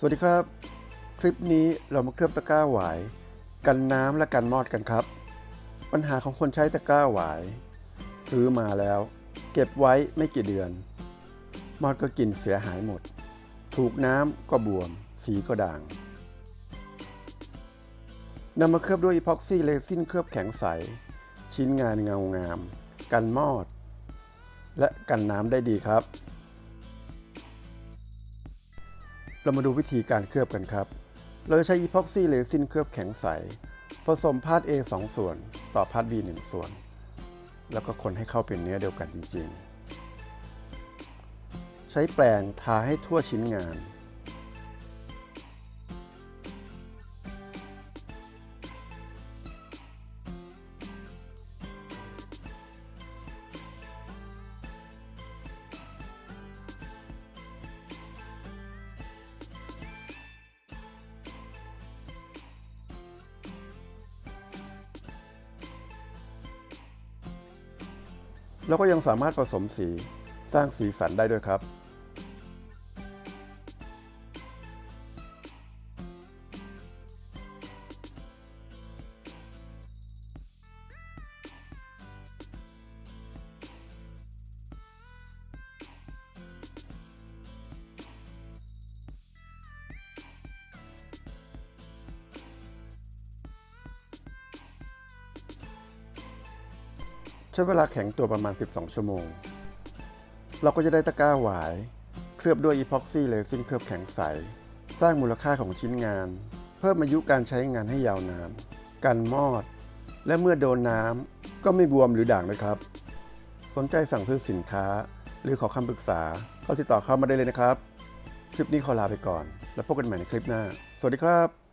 สวัสดีครับ คลิปนี้เรามาเคลือบตะกร้าหวาย กันน้ำและกันมอดกันครับ ปัญหาของคนใช้ตะกร้าหวาย ซื้อมาแล้ว เก็บไว้ไม่กี่เดือน มอดก็กินเสียหายหมด ถูกน้ำก็บวม สีก็ด่างนำมาเคลือบด้วยอีพ็อกซี่เรซินเคลือบแข็งใส ชิ้นงานเงางาม กันมอด และกันน้ำได้ดีครับ เรามาดูวิธีการเคลือบกันครับ เราจะใช้อีพ็อกซี่เรซินเคลือบแข็งใส ผสมพาร์ท A 2 ส่วน ต่อพาร์ท B 1 ส่วน แล้วก็คนให้เข้าเป็นเนื้อเดียวกันจริงๆ ใช้แปรงทาให้ทั่วชิ้นงาน แล้วก็ยังสามารถผสมสีสร้างสีสันได้ด้วยครับ ช้เวลาแข็งตัวประมาณ 12 ชั่วโมง เราก็จะได้ตะกร้าหวาย เคลือบด้วยอีพ็อกซี่เรซินเคลือบแข็งใส สร้างมูลค่าของชิ้นงาน เพิ่มอายุการใช้งานให้ยาวนานกันมอด และเมื่อโดนน้ำก็ไม่บวมหรือด่างนะครับ สนใจสั่งซื้อสินค้า หรือขอคำปรึกษาเข้าติดต่อเข้ามาได้เลยนะครับ คลิปนี้ขอลาไปก่อน แล้วพบกันใหม่ในคลิปหน้า สวัสดีครับ